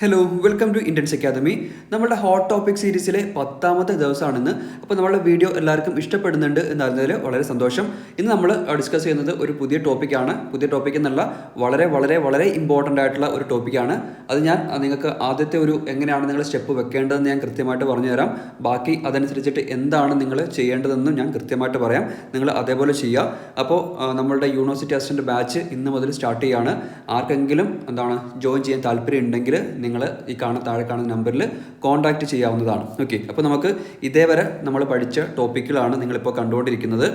Hello welcome to Indians academy നമ്മുടെ hot topic സീരീസിലെ പത്താമത്തെ ദിവസമാണെന്ന് അപ്പോൾ നമ്മുടെ വീഡിയോ എല്ലാവർക്കും ഇഷ്ടപ്പെടുന്നുണ്ട് എന്നറിഞ്ഞതിൽ വളരെ സന്തോഷം. ഇന്ന് നമ്മൾ ഡിസ്കസ് ചെയ്യുന്നത് ഒരു പുതിയ ടോപ്പിക്കാണ് പുതിയ ടോപ്പിക് എന്നുള്ള വളരെ വളരെ വളരെ ഇമ്പോർട്ടന്റ് ആയിട്ടുള്ള ഒരു ടോപ്പിക്കാണ് അത് ഞാൻ നിങ്ങൾക്ക് ആദ്യത്തെ ഒരു എങ്ങനെയാണ് നിങ്ങൾ സ്റ്റെപ്പ് വെക്കേണ്ടതെന്ന് ഞാൻ കൃത്യമായിട്ട് പറഞ്ഞു തരാം ബാക്കി അതനുസരിച്ചിട്ട് എന്താണ് നിങ്ങൾ ചെയ്യേണ്ടതെന്നും ഞാൻ കൃത്യമായിട്ട് പറയാം. നിങ്ങൾ അതേപോലെ ചെയ്യുക. അപ്പോൾ നമ്മളുടെ യൂണിവേഴ്സിറ്റി അസിസ്റ്റന്റ് ബാച്ച് ഇന്ന് മുതൽ സ്റ്റാർട്ട് ചെയ്യുകയാണ് ആർക്കെങ്കിലും എന്താണ് ജോയിൻ ചെയ്യാൻ താല്പര്യം ഉണ്ടെങ്കിൽ നിങ്ങൾ ഈ കാണുന്ന താഴെ കാണുന്ന നമ്പറിൽ കോൺടാക്റ്റ് ചെയ്യാവുന്നതാണ്. ഓക്കെ അപ്പോൾ നമുക്ക് ഇതേവരെ നമ്മൾ പഠിച്ച ടോപ്പിക്കുകളാണ് നിങ്ങളിപ്പോൾ കണ്ടുകൊണ്ടിരിക്കുന്നത്.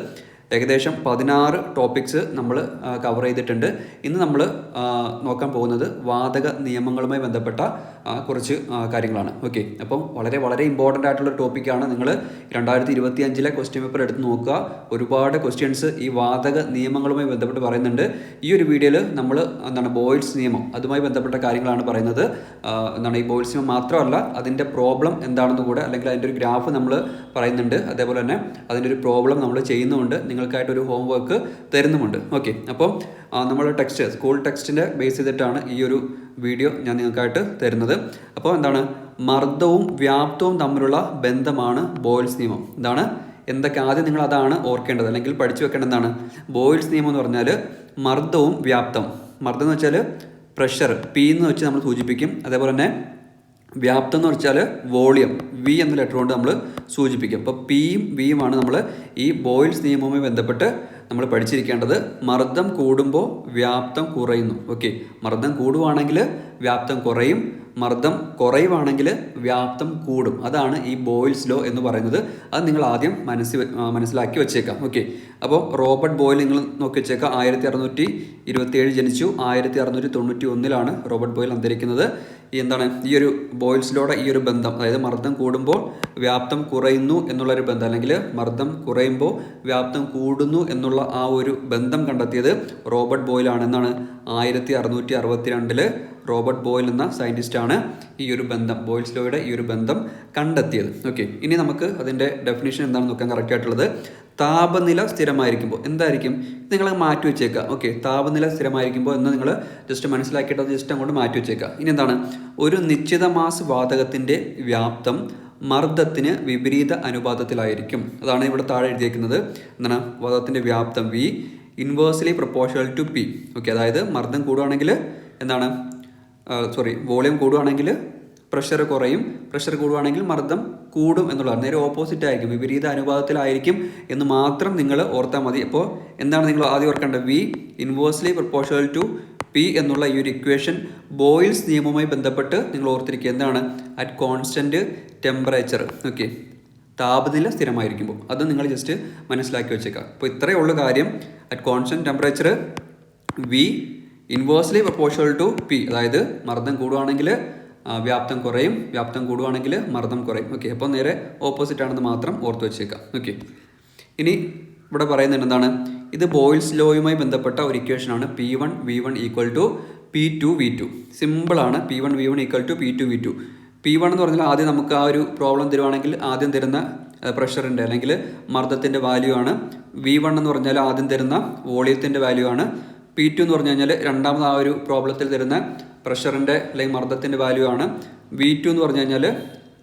ഏകദേശം പതിനാറ് ടോപ്പിക്സ് നമ്മൾ കവർ ചെയ്തിട്ടുണ്ട്. ഇന്ന് നമ്മൾ നോക്കാൻ പോകുന്നത് വാതക നിയമങ്ങളുമായി ബന്ധപ്പെട്ട കുറച്ച് കാര്യങ്ങളാണ്. ഓക്കെ അപ്പം വളരെ വളരെ ഇമ്പോർട്ടന്റ് ആയിട്ടുള്ള ടോപ്പിക്കാണ് നിങ്ങൾ രണ്ടായിരത്തി ഇരുപത്തി അഞ്ചിലെ ക്വസ്റ്റ്യൻ പേപ്പർ എടുത്ത് നോക്കുക. ഒരുപാട് ക്വസ്റ്റ്യൻസ് ഈ വാതക നിയമങ്ങളുമായി ബന്ധപ്പെട്ട് പറയുന്നുണ്ട്. ഈ ഒരു വീഡിയോയിൽ നമ്മൾ എന്താണ് ബോയിൽസ് നിയമം അതുമായി ബന്ധപ്പെട്ട കാര്യങ്ങളാണ് പറയുന്നത്. എന്താണ് ഈ ബോയിൽസ് നിയമം മാത്രമല്ല അതിന്റെ പ്രോബ്ലം എന്താണെന്ന് കൂടെ അല്ലെങ്കിൽ അതിന്റെ ഒരു ഗ്രാഫ് നമ്മൾ പറയുന്നുണ്ട്. അതേപോലെ തന്നെ അതിന്റെ ഒരു പ്രോബ്ലം നമ്മൾ ചെയ്യുന്നുമുണ്ട്. നിങ്ങൾക്കായിട്ടൊരു ഹോംവർക്ക് തരുന്നുമുണ്ട്. ഓക്കെ അപ്പോൾ നമ്മൾ ടെക്സ്റ്റ് സ്കൂൾ ടെക്സ്റ്റിന്റെ ബേസ് ചെയ്തിട്ടാണ് ഈ ഒരു വീഡിയോ ഞാൻ നിങ്ങൾക്കായിട്ട് തരുന്നത്. അപ്പോൾ എന്താണ്? മർദ്ദവും വ്യാപ്തവും തമ്മിലുള്ള ബന്ധമാണ് ബോയിൽസ് നിയമം. എന്താണ്? എന്തൊക്കെ ആദ്യം നിങ്ങൾ അതാണ് ഓർക്കേണ്ടത്. അല്ലെങ്കിൽ പഠിച്ചു വെക്കേണ്ടത് എന്താണ്? ബോയിൽസ് നിയമം എന്ന് പറഞ്ഞാൽ മർദ്ദവും വ്യാപ്തം. മർദ്ദം എന്ന് വെച്ചാൽ പ്രഷർ പി എന്ന് വെച്ച് നമ്മൾ സൂചിപ്പിക്കും. അതേപോലെ തന്നെ വ്യാപ്തം എന്ന് വെച്ചാൽ വോളിയം വി എന്ന ലെറ്റർ കൊണ്ട് നമ്മൾ സൂചിപ്പിക്കും. അപ്പോൾ പിയും വിയുമാണ് നമ്മൾ ഈ ബോയിൽസ് നിയമവുമായി ബന്ധപ്പെട്ട് നമ്മൾ പഠിച്ചിരിക്കേണ്ടത്. മർദ്ദം കൂടുമ്പോൾ വ്യാപ്തം കുറയുന്നു. ഓക്കെ മർദ്ദം കൂടുവാണെങ്കിൽ വ്യാപ്തം കുറയും. മർദ്ദം കുറയുവാണെങ്കിൽ വ്യാപ്തം കൂടും. അതാണ് ഈ ബോയിൽസ് ലോ എന്ന് പറയുന്നത്. അത് നിങ്ങൾ ആദ്യം മനസ്സിൽ മനസ്സിലാക്കി വെച്ചേക്കാം. ഓക്കെ അപ്പോൾ റോബർട്ട് ബോയിൽ നിങ്ങൾ നോക്കി വെച്ചേക്കാം. ആയിരത്തി അറുന്നൂറ്റി ഇരുപത്തിയേഴ് ജനിച്ചു. ആയിരത്തി അറുന്നൂറ്റി തൊണ്ണൂറ്റി ഒന്നിലാണ് റോബർട്ട് ബോയിൽ അന്തരിക്കുന്നത്. എന്താണ്? ഈ ഒരു ബോയിൽസിലൂടെ ഈ ഒരു ബന്ധം അതായത് മർദ്ദം കൂടുമ്പോൾ വ്യാപ്തം കുറയുന്നു എന്നുള്ളൊരു ബന്ധം അല്ലെങ്കിൽ മർദ്ദം കുറയുമ്പോൾ വ്യാപ്തം കൂടുന്നു എന്നുള്ള ആ ഒരു ബന്ധം കണ്ടെത്തിയത് റോബർട്ട് ബോയിലാണ് എന്നാണ് ആയിരത്തി അറുന്നൂറ്റി അറുപത്തി റോബർട്ട് ബോയിൽ എന്ന സയന്റിസ്റ്റാണ് ഈ ഒരു ബന്ധം ബോയിൽസ് ലോയുടെ ഈ ഒരു ബന്ധം കണ്ടെത്തിയത്. ഓക്കെ ഇനി നമുക്ക് അതിന്റെ ഡെഫിനേഷൻ എന്താണെന്ന് നോക്കാൻ കറക്റ്റ് ആയിട്ടുള്ളത്. താപനില സ്ഥിരമായിരിക്കുമ്പോൾ എന്തായിരിക്കും? നിങ്ങൾ മാറ്റി വെച്ചേക്കാം. ഓക്കെ താപനില സ്ഥിരമായിരിക്കുമ്പോൾ എന്ന് നിങ്ങൾ ജസ്റ്റ് മനസ്സിലാക്കിയിട്ട് ജസ്റ്റ് അങ്ങോട്ട് മാറ്റി വെച്ചേക്കാം. ഇനി എന്താണ്? ഒരു നിശ്ചിത മാസ് വാതകത്തിന്റെ വ്യാപ്തം മർദ്ദത്തിന് വിപരീത അനുപാതത്തിലായിരിക്കും. അതാണ് ഇവിടെ താഴെ എഴുതിയേക്കുന്നത്. എന്താണ്? വാതകത്തിന്റെ വ്യാപ്തം V inversely proportional to P okay അതായത് മർദ്ദം കൂടുവാണെങ്കിൽ എന്താണ്? സോറി വോളിയം കൂടുവാണെങ്കിൽ പ്രഷർ കുറയും. പ്രഷർ കൂടുവാണെങ്കിൽ മർദ്ദം കൂടും എന്നുള്ളതാണ്. നേരെ ഓപ്പോസിറ്റ് ആയിരിക്കും. വിപരീത അനുപാതത്തിലായിരിക്കും എന്ന് മാത്രം നിങ്ങൾ ഓർത്താൽ മതി. അപ്പോൾ എന്താണ് നിങ്ങൾ ആദ്യം ഓർക്കേണ്ടത്? V inversely proportional to P എന്നുള്ള ഈ ഒരു ഇക്വേഷൻ ബോയിൽസ് നിയമവുമായി ബന്ധപ്പെട്ട് നിങ്ങൾ ഓർത്തിരിക്കുക. എന്താണ്? അറ്റ് കോൺസ്റ്റന്റ് ടെമ്പറേച്ചർ ഓക്കെ താപനില സ്ഥിരമായിരിക്കുമ്പോൾ. അത് നിങ്ങൾ ജസ്റ്റ് മനസ്സിലാക്കി വെച്ചേക്കാം. അപ്പോൾ ഇത്രയേ ഉള്ളൂ കാര്യം. At constant temperature V inversely proportional to P അതായത് മർദ്ദം കൂടുവാണെങ്കിൽ വ്യാപ്തം കുറയും. വ്യാപ്തം കൂടുവാണെങ്കിൽ മർദ്ദം കുറയും. ഓക്കെ അപ്പോൾ നേരെ ഓപ്പോസിറ്റ് ആണെന്ന് മാത്രം ഓർത്ത് വെച്ചേക്കാം. ഓക്കെ ഇനി ഇവിടെ പറയുന്നത് എന്താണ്? ഇത് ബോയിൽസ് ലോയുമായി ബന്ധപ്പെട്ട ഒരു ഇക്വേഷനാണ് P one V one equal to P two V two സിമ്പിളാണ് P one V one equal to P two V two P one എന്ന് പറഞ്ഞാൽ ആദ്യം നമുക്ക് ആ ഒരു പ്രോബ്ലം തരുവാണെങ്കിൽ ആദ്യം തരുന്ന പ്രഷറിന്റെ അല്ലെങ്കിൽ മർദ്ദത്തിന്റെ വാല്യൂ ആണ്. വി വൺ എന്ന് പറഞ്ഞാൽ ആദ്യം തരുന്ന വോളിയത്തിന്റെ വാല്യൂ ആണ്. പി ടു എന്ന് പറഞ്ഞു കഴിഞ്ഞാൽ രണ്ടാമത് ആ ഒരു പ്രോബ്ലത്തിൽ തരുന്ന പ്രഷറിന്റെ അല്ലെങ്കിൽ മർദ്ദത്തിന്റെ വാല്യൂ ആണ്. വി ടു എന്ന് പറഞ്ഞു കഴിഞ്ഞാൽ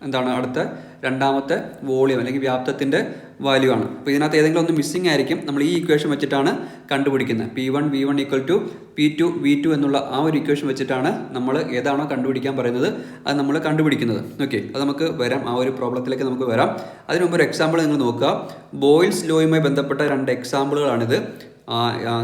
എന്താണ്? അടുത്ത രണ്ടാമത്തെ വോളിയം അല്ലെങ്കിൽ വ്യാപ്തത്തിന്റെ വാല്യൂ ആണ്. അപ്പോൾ ഇതിനകത്ത് ഏതെങ്കിലും ഒന്ന് മിസ്സിംഗ് ആയിരിക്കും. നമ്മൾ ഈ ഇക്വേഷൻ വെച്ചിട്ടാണ് കണ്ടുപിടിക്കുന്നത്. P one V one equal to P two V two എന്നുള്ള ആ ഒരു ഇക്വേഷൻ വെച്ചിട്ടാണ് നമ്മൾ ഏതാണോ കണ്ടുപിടിക്കാൻ പറയുന്നത്. അത് നമ്മൾ കണ്ടുപിടിക്കുന്നത്. ഓക്കെ അത് നമുക്ക് വരാം. ആ ഒരു പ്രോബ്ലത്തിലേക്ക് നമുക്ക് വരാം. അതിന് മുമ്പ് ഒരു എക്സാമ്പിൾ നിങ്ങൾ നോക്കുക. ബോയിൽസ് ലോയുമായി ബന്ധപ്പെട്ട രണ്ട് എക്സാമ്പിളുകളാണിത്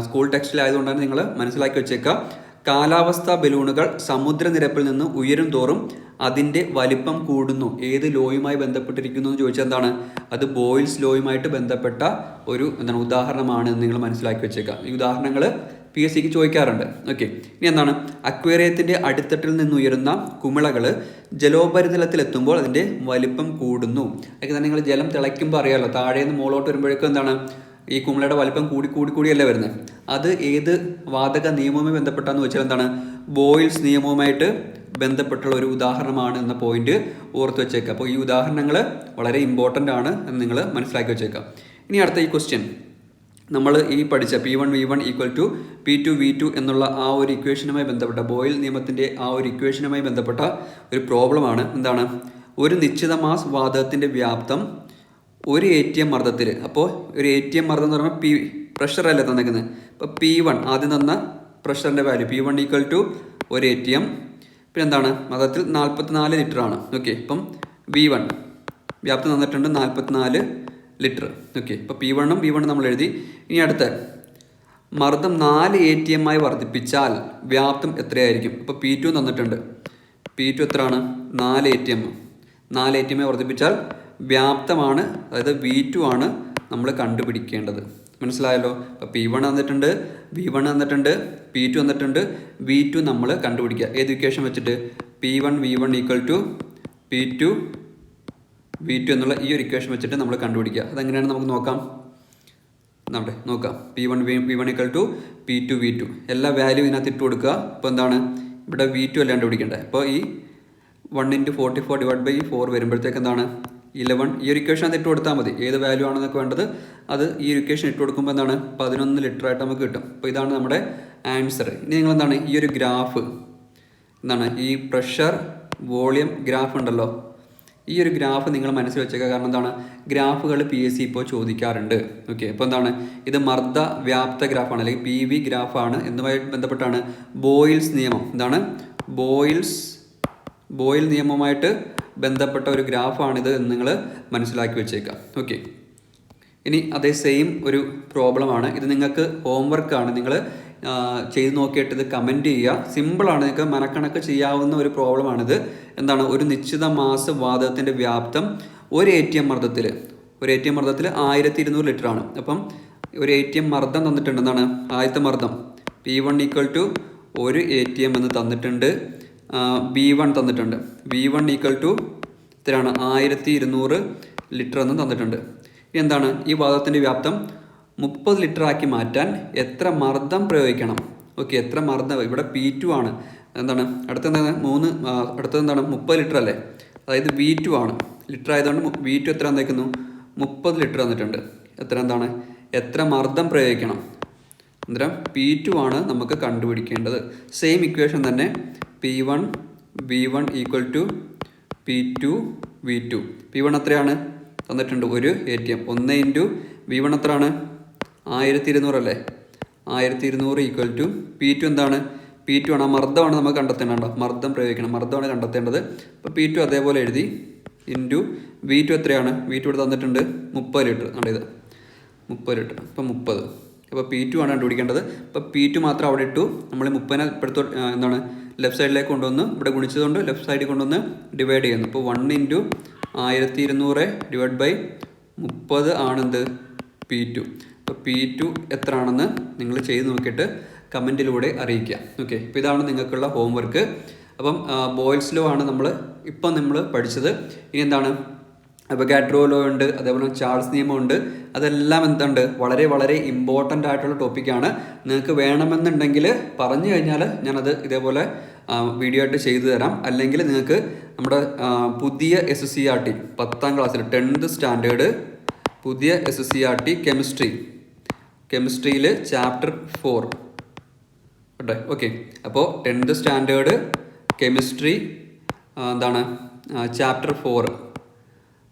സ്കൂൾ ടെക്സ്റ്റിലായതുകൊണ്ടാണ് നിങ്ങൾ മനസ്സിലാക്കി വെച്ചേക്കുക. കാലാവസ്ഥാ ബലൂണുകൾ സമുദ്രനിരപ്പിൽ നിന്ന് ഉയരും തോറും അതിന്റെ വലിപ്പം കൂടുന്നു. ഏത് ലോയുമായി ബന്ധപ്പെട്ടിരിക്കുന്നു എന്ന് ചോദിച്ചാൽ എന്താണ്? അത് ബോയിൽസ് ലോയുമായിട്ട് ബന്ധപ്പെട്ട ഒരു എന്താണ് ഉദാഹരണമാണ് നിങ്ങൾ മനസ്സിലാക്കി വെച്ചേക്കാം. ഈ ഉദാഹരണങ്ങൾ പി എസ് സിക്ക് ചോദിക്കാറുണ്ട്. ഓക്കെ. ഇനി എന്താണ്? അക്വേറിയത്തിന്റെ അടിത്തട്ടിൽ നിന്ന് ഉയരുന്ന കുമിളകൾ ജലോപരിതലത്തിലെത്തുമ്പോൾ അതിന്റെ വലിപ്പം കൂടുന്നു. അതൊക്കെ തന്നെ നിങ്ങൾ ജലം തിളയ്ക്കുമ്പോൾ അറിയാമല്ലോ താഴെ നിന്ന് മുകളോട്ട് വരുമ്പോഴേക്കും എന്താണ്? ഈ കുമിളയുടെ വലിപ്പം കൂടി കൂടി കൂടിയല്ലേ വരുന്നത് അത് ഏത് വാതക നിയമവുമായി ബന്ധപ്പെട്ടാന്ന് വെച്ചാൽ എന്താണ്? ബോയിൽസ് നിയമവുമായിട്ട് ബന്ധപ്പെട്ടുള്ള ഒരു ഉദാഹരണമാണ് എന്ന പോയിന്റ് ഓർത്ത് വെച്ചേക്കുക. അപ്പോൾ ഈ ഉദാഹരണങ്ങൾ വളരെ ഇമ്പോർട്ടന്റ് ആണ് എന്ന് നിങ്ങൾ മനസ്സിലാക്കി വെച്ചേക്കാം ഇനി അടുത്ത ഈ ക്വസ്റ്റ്യൻ നമ്മൾ ഈ പഠിച്ച P one V one equal to P two V two എന്നുള്ള ആ ഒരു ഇക്വേഷനുമായി ബന്ധപ്പെട്ട ബോയിൽ നിയമത്തിന്റെ ആ ഒരു ഇക്വേഷനുമായി ബന്ധപ്പെട്ട ഒരു പ്രോബ്ലമാണ് എന്താണ്? ഒരു നിശ്ചിത മാസ് വാതകത്തിന്റെ വ്യാപ്തം ഒരു എ ടി എം മർദ്ദത്തിൽ അപ്പോൾ ഒരു എ ടി എം മർദ്ദം എന്ന് പറയുമ്പോൾ പി പ്രഷറല്ലേ തന്നേക്കുന്നത് അപ്പോൾ പി വൺ ആദ്യം തന്ന പ്രഷറിന്റെ value P one equal to ഒരു എ ടി എം പിന്നെ എന്താണ് മർദ്ദത്തിൽ നാൽപ്പത്തിനാല് ലിറ്റർ ആണ്. ഓക്കെ ഇപ്പം വി വൺ വ്യാപ്തി തന്നിട്ടുണ്ട് നാൽപ്പത്തിനാല് ലിറ്റർ ഓക്കെ ഇപ്പോൾ പി വണ്ണും വി വണ്ണും നമ്മൾ എഴുതി. ഇനി അടുത്ത. മർദ്ദം നാല് എ ടി എം ആയി വർദ്ധിപ്പിച്ചാൽ വ്യാപ്തം എത്രയായിരിക്കും? ഇപ്പോൾ പി ടു തന്നിട്ടുണ്ട്. പി ടു എത്രയാണ്? നാല് എ ടി എം നാല് എ ടി എം ആയി വർദ്ധിപ്പിച്ചാൽ വ്യാപ്തമാണ് അതായത് വി ടു ആണ് നമ്മൾ കണ്ടുപിടിക്കേണ്ടത്. മനസ്സിലായല്ലോ? അപ്പോൾ പി വൺ വന്നിട്ടുണ്ട് വി വൺ വന്നിട്ടുണ്ട് പി ടു വന്നിട്ടുണ്ട് വി ടു നമ്മൾ കണ്ടുപിടിക്കുക. ഏത് ഇക്വേഷൻ വെച്ചിട്ട്? P one V one equal to P two V two എന്നുള്ള ഈ ഒരു ഇക്വേഷൻ വെച്ചിട്ട് നമ്മൾ കണ്ടുപിടിക്കുക. അതെങ്ങനെയാണ് നമുക്ക് നോക്കാം? നമ്മുടെ നോക്കാം. P one V V one equal to P two V two എല്ലാ വാല്യൂ ഇതിനകത്ത് ഇട്ട് കൊടുക്കുക. അപ്പോൾ എന്താണ്? ഇവിടെ വി ടു അല്ലാണ്ട് പിടിക്കേണ്ടത് അപ്പോൾ ഈ one into forty four divide by four വരുമ്പോഴത്തേക്ക് എന്താണ്? ഇലവൻ ഈ ഒരു ഇക്വേഷൻ അത് ഇട്ട് കൊടുത്താൽ മതി. ഏത് വാല്യൂ ആണെന്നൊക്കെ വേണ്ടത്. അത് ഈ ഒരു ഇക്വേഷൻ ഇട്ട് കൊടുക്കുമ്പോൾ എന്താണ്? പതിനൊന്ന് ലിറ്റർ ആയിട്ട് നമുക്ക് കിട്ടും. അപ്പോൾ ഇതാണ് നമ്മുടെ ആൻസർ ഇനി നിങ്ങൾ എന്താണ് ഈ ഒരു ഗ്രാഫ് എന്താണ്? ഈ പ്രഷർ വോളിയം ഗ്രാഫ് ഉണ്ടല്ലോ. ഈ ഒരു ഗ്രാഫ് നിങ്ങൾ മനസ്സിൽ വെച്ചേക്കുക. കാരണം എന്താണ്? ഗ്രാഫുകൾ പി എസ് സി ഇപ്പോൾ ചോദിക്കാറുണ്ട്. ഓക്കെ അപ്പോൾ എന്താണ്? ഇത് മർദ്ദ വ്യാപ്ത ഗ്രാഫാണ് അല്ലെങ്കിൽ പി വി ഗ്രാഫാണ് എന്നുമായി ബന്ധപ്പെട്ടാണ്? ബോയിൽസ് നിയമം. എന്താണ്? ബോയിൽസ് ബോയിൽ നിയമവുമായിട്ട് ബന്ധപ്പെട്ട ഒരു ഗ്രാഫാണിത് എന്ന് നിങ്ങൾ മനസ്സിലാക്കി വെച്ചേക്കാം. ഓക്കെ ഇനി അതേ സെയിം ഒരു പ്രോബ്ലമാണ് ഇത് നിങ്ങൾക്ക് ഹോംവർക്കാണ് നിങ്ങൾ ചെയ്ത് നോക്കിയിട്ട് ഇത് കമന്റ് ചെയ്യുക. സിമ്പിളാണ് നിങ്ങൾക്ക് മനക്കണക്ക് ചെയ്യാവുന്ന ഒരു പ്രോബ്ലമാണിത് എന്താണ്? ഒരു നിശ്ചിത മാസ വാതകത്തിന്റെ വ്യാപ്തം ഒരു എ ടി എം മർദ്ദത്തിൽ ഒരു എ ടി എം മർദ്ദത്തിൽ ആയിരത്തി ഇരുന്നൂറ് ലിറ്റർ ആണ്. അപ്പം ഒരു എ ടി എം മർദ്ദം തന്നിട്ടുണ്ട്. എന്താണ്? ആദ്യത്തെ മർദ്ദം. പി വൺ ഈക്വൽ ടു ഒരു എ ടി എം എന്ന് തന്നിട്ടുണ്ട്. ബി വൺ തന്നിട്ടുണ്ട്. ബി വൺ ഈക്വൽ ടു ഇത്രയാണ്. ആയിരത്തി ഇരുന്നൂറ് ലിറ്റർ എന്ന് തന്നിട്ടുണ്ട്. എന്താണ് ഈ വാതകത്തിന്റെ വ്യാപ്തം? മുപ്പത് ലിറ്റർ ആക്കി മാറ്റാൻ എത്ര മർദ്ദം പ്രയോഗിക്കണം? ഓക്കെ എത്ര മർദ്ദം? ഇവിടെ പി ടു ആണ്. എന്താണ്? അടുത്ത എന്താണ് മൂന്ന് ആ, അടുത്തത് എന്താണ്? മുപ്പത് ലിറ്റർ അല്ലേ? അതായത് വി ടു ആണ്. ലിറ്റർ ആയതുകൊണ്ട് വി ടു എത്ര തന്നിരിക്കുന്നു മുപ്പത് ലിറ്റർ തന്നിട്ടുണ്ട് എത്ര എന്താണ്? എത്ര മർദ്ദം പ്രയോഗിക്കണം? അന്നേരം പി ടു ആണ് നമുക്ക് കണ്ടുപിടിക്കേണ്ടത്. സെയിം ഇക്വേഷൻ തന്നെ P one V one equal to P two V two P one എത്രയാണ്? തന്നിട്ടുണ്ട് ഒരു എ ടി എം ഒന്ന് ഇന്റു വി വൺ എത്രയാണ്? ആയിരത്തി ഇരുന്നൂറ് അല്ലേ? ആയിരത്തി ഇരുന്നൂറ് ഈക്വൽ ടു പി ടു എന്താണ്? പി ടു ആണ്. മർദ്ദമാണ് നമുക്ക് കണ്ടെത്തേണ്ടത് മർദ്ദം പ്രയോഗിക്കണം. മർദ്ദമാണ് കണ്ടെത്തേണ്ടത്. അപ്പോൾ പി ടു അതേപോലെ എഴുതി ഇന്റു വി ടു എത്രയാണ്? വി ടു ഇവിടെ തന്നിട്ടുണ്ട് മുപ്പത് ലിറ്റർ. ആണ് ഇത്? മുപ്പത് ലിറ്റർ. അപ്പോൾ മുപ്പത്. അപ്പോൾ പി ടു ആണ് കണ്ടുപിടിക്കേണ്ടത്. അപ്പോൾ പി ടു മാത്രം അവിടെ ഇട്ടു. നമ്മൾ മുപ്പതിനെ ഇപ്പോഴത്തെ എന്താണ് ലെഫ്റ്റ് സൈഡിലേക്ക് കൊണ്ടുവന്ന് ഇവിടെ ഗുണിച്ചതുകൊണ്ട് ലെഫ്റ്റ് സൈഡിൽ കൊണ്ടുവന്ന് ഡിവൈഡ് ചെയ്യുന്നു. അപ്പോൾ വൺ ഇന്റു ആയിരത്തി ഇരുന്നൂറ് ഡിവൈഡ് ബൈ മുപ്പത് ആണെന്ത്? പി ടു അപ്പോൾ പി ടു എത്ര ആണെന്ന് നിങ്ങൾ ചെയ്ത് നോക്കിയിട്ട് കമന്റിലൂടെ അറിയിക്കുക. ഓക്കെ അപ്പോൾ ഇതാണ് നിങ്ങൾക്കുള്ള ഹോംവർക്ക് അപ്പം ബോയ്സ് ലോ ആണ് നമ്മൾ ഇപ്പം നമ്മൾ പഠിച്ചത്. ഇനി എന്താണ്? അബഗാഡ്രോ ലോ ഉണ്ട് അതേപോലെ ചാൾസ് നിയമമുണ്ട്. അതെല്ലാം എന്തുണ്ട്? വളരെ വളരെ ഇമ്പോർട്ടന്റ് ആയിട്ടുള്ള ടോപ്പിക്കാണ് നിങ്ങൾക്ക് വേണമെന്നുണ്ടെങ്കിൽ പറഞ്ഞു കഴിഞ്ഞാൽ ഞാനത് ഇതേപോലെ വീഡിയോ ആയിട്ട് ചെയ്തു തരാം. അല്ലെങ്കിൽ നിങ്ങൾക്ക് നമ്മുടെ പുതിയ എസ് സി ആർ ടി പത്താം ക്ലാസ്സിൽ ടെൻത്ത് സ്റ്റാൻഡേർഡ് പുതിയ S C R T chemistry കെമിസ്ട്രിയിൽ chapter four കേട്ടെ? ഓക്കെ അപ്പോൾ ടെൻത്ത് സ്റ്റാൻഡേർഡ് കെമിസ്ട്രി എന്താണ്? ചാപ്റ്റർ ഫോർ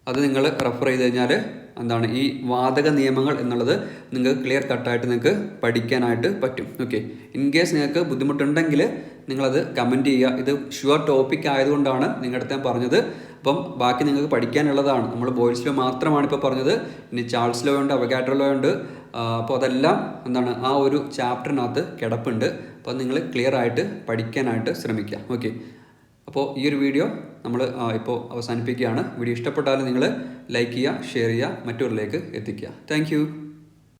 അത് നിങ്ങൾ റെഫർ ചെയ്ത് കഴിഞ്ഞാൽ എന്താണ് ഈ വാതക നിയമങ്ങൾ എന്നുള്ളത് നിങ്ങൾക്ക് ക്ലിയർ കട്ടായിട്ട് നിങ്ങൾക്ക് പഠിക്കാനായിട്ട് പറ്റും. ഓക്കെ ഇൻ കേസ് നിങ്ങൾക്ക് ബുദ്ധിമുട്ടുണ്ടെങ്കിൽ നിങ്ങളത് കമന്റ് ചെയ്യുക. ഇത് ഷുവർ ടോപ്പിക് ആയതുകൊണ്ടാണ് നിങ്ങളുടെ അടുത്ത് പറഞ്ഞത്. അപ്പം ബാക്കി നിങ്ങൾക്ക് പഠിക്കാനുള്ളതാണ്. നമ്മൾ ബോയ്സ് ലോ മാത്രമാണ് ഇപ്പോൾ പറഞ്ഞത്. ഇനി ചാൾസ് ലോ ഉണ്ട് അവഗാഡ്രോ ലോ ഉണ്ട്. അപ്പോൾ അതെല്ലാം എന്താണ് ആ ഒരു ചാപ്റ്ററിനകത്ത് കിടപ്പുണ്ട്. അപ്പോൾ നിങ്ങൾ ക്ലിയർ ആയിട്ട് പഠിക്കാനായിട്ട് ശ്രമിക്കുക. ഓക്കെ അപ്പോൾ ഈ ഒരു വീഡിയോ നമ്മൾ ഇപ്പോൾ അവസാനിപ്പിക്കുകയാണ്. വീഡിയോ ഇഷ്ടപ്പെട്ടാൽ നിങ്ങൾ ലൈക്ക് ചെയ്യുക ഷെയർ ചെയ്യുക മറ്റുള്ളവരിലേക്ക് എത്തിക്കുക. താങ്ക്